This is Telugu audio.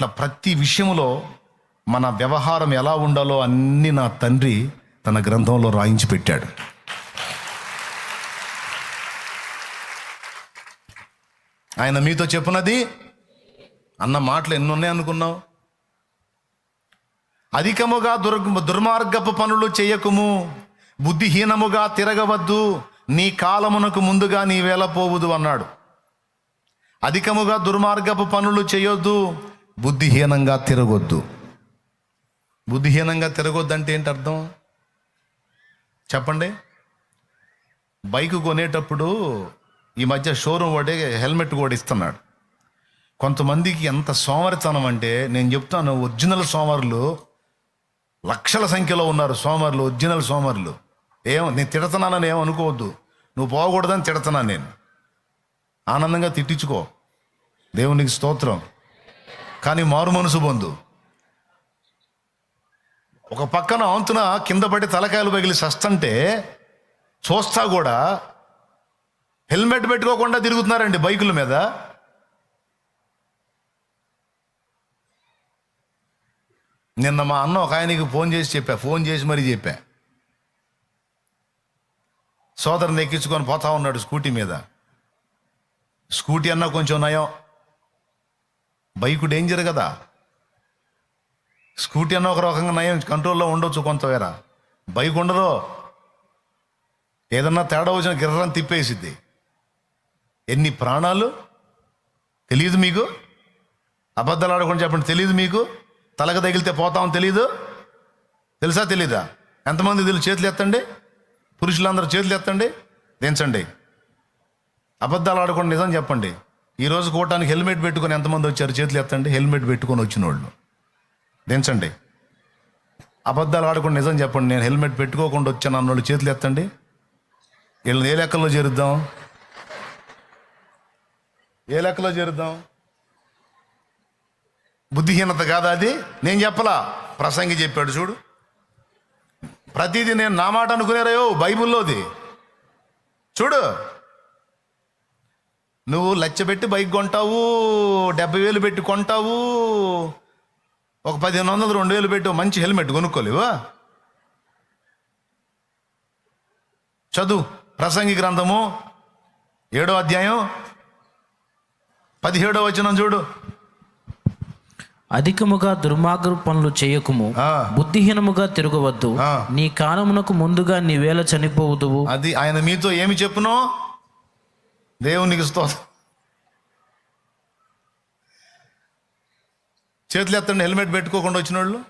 అట్లా ప్రతి విషయంలో మన వ్యవహారం ఎలా ఉండాలో అన్ని నా తండ్రి తన గ్రంథంలో రాయించి పెట్టాడు. ఆయన మీతో చెప్పినది అన్న మాటలు ఎన్ని ఉన్నాయి అనుకున్నావు? అధికముగా దుర్ దుర్మార్గపు పనులు చేయకుము బుద్ధిహీనముగా తిరగవద్దు నీ కాలమునకు ముందుగా నీ వేళ పోవుదు అన్నాడు. అధికముగా దుర్మార్గపు పనులు చేయొద్దు బుద్ధిహీనంగా తిరగొద్దు. బుద్ధిహీనంగా తిరగొద్దు అంటే ఏంటి అర్థం? చెప్పండి. బైక్ కొనేటప్పుడు ఈ మధ్య షోరూమ్ వాడే హెల్మెట్ కూడా ఇస్తున్నాడు. కొంతమందికి ఎంత సోమరితనం అంటే నేను చెప్తాను ఒరిజినల్ సోమరులు లక్షల సంఖ్యలో ఉన్నారు సోమరులు ఒరిజినల్ సోమరులు. ఏం నేను తిడుతున్నానని ఏం అనుకోవద్దు. నువ్వు పోకూడదని తిడుతున్నాను నేను. ఆనందంగా తిట్టించుకో. దేవునికి స్తోత్రం. కానీ మారు మనసు పొందు. ఒక పక్కన ఆంతున కింద పడి తలకాయలు పగిలి సస్తంటే చూస్తా కూడా హెల్మెట్ పెట్టుకోకుండా తిరుగుతున్నారండి బైకుల మీద. నిన్న మా అన్న ఒక ఆయనకి ఫోన్ చేసి చెప్పా ఫోన్ చేసి మరీ చెప్పా. సోదరుని ఎక్కించుకొని పోతా ఉన్నాడు స్కూటీ మీద. స్కూటీ అన్నా కొంచెం నయం. బైకు డేంజర్ కదా. స్కూటీ అన్న ఒక రకంగా నయం కంట్రోల్లో ఉండొచ్చు కొంతవేర బైక్ ఉండదు ఏదన్నా తేడా వచ్చిన గిర్రం తిప్పేసిద్ది. ఎన్ని ప్రాణాలు? తెలియదు మీకు? అబద్ధాలు ఆడకుండా చెప్పండి తెలియదు మీకు? తలక తగిలితే పోతామని తెలియదు తెలుసా తెలీదా? ఎంతమంది వీళ్ళు చేతులు ఎత్తండి? పురుషులందరూ చేతులు ఎత్తండి? దించండి. అబద్ధాలు ఆడకుండా నిజం చెప్పండి. ఈరోజు రోజు కూటానికి హెల్మెట్ పెట్టుకొని ఎంతమంది వచ్చారు చేతులు ఎత్తండి? హెల్మెట్ పెట్టుకొని వచ్చిన వాళ్ళు దించండి. అబద్ధాలు ఆడకుండా నిజం చెప్పండి. నేను హెల్మెట్ పెట్టుకోకుండా వచ్చాను అన్నోళ్ళు చేతులు ఎత్తండి. వీళ్ళని ఏ లెక్కల్లో చేరుద్దాం? ఏ లెక్కలో చేరుద్దాం? బుద్ధిహీనత కాదా అది? నేను చెప్పలా. ప్రసంగి చెప్పాడు చూడు. ప్రతిదీ నేను నా మాట అనుకునేరయో బైబిల్లోది. చూడు. నువ్వు లచ్చ పెట్టి బైక్ కొంటావు డెబ్బై వేలు పెట్టి కొంటావు ఒక పదిహేను వందలు రెండు వేలు పెట్టి మంచి హెల్మెట్ కొనుక్కోలేవా చదువు ప్రసంగి గ్రంథము ఏడో అధ్యాయం పదిహేడో వచనం చూడు అధికముగా దుర్మార్గ పనులు చేయకుము. బుద్ధిహీనముగా తిరగవద్దు. నీ కాలమునకు ముందుగా నీ వేళ చనిపోవుదువు అది ఆయన మీతో ఏమి చెప్పునో దేవునికి స్తోత్రం. చేతులు ఎత్తండి హెల్మెట్ పెట్టుకోకుండా వచ్చిన వాళ్ళు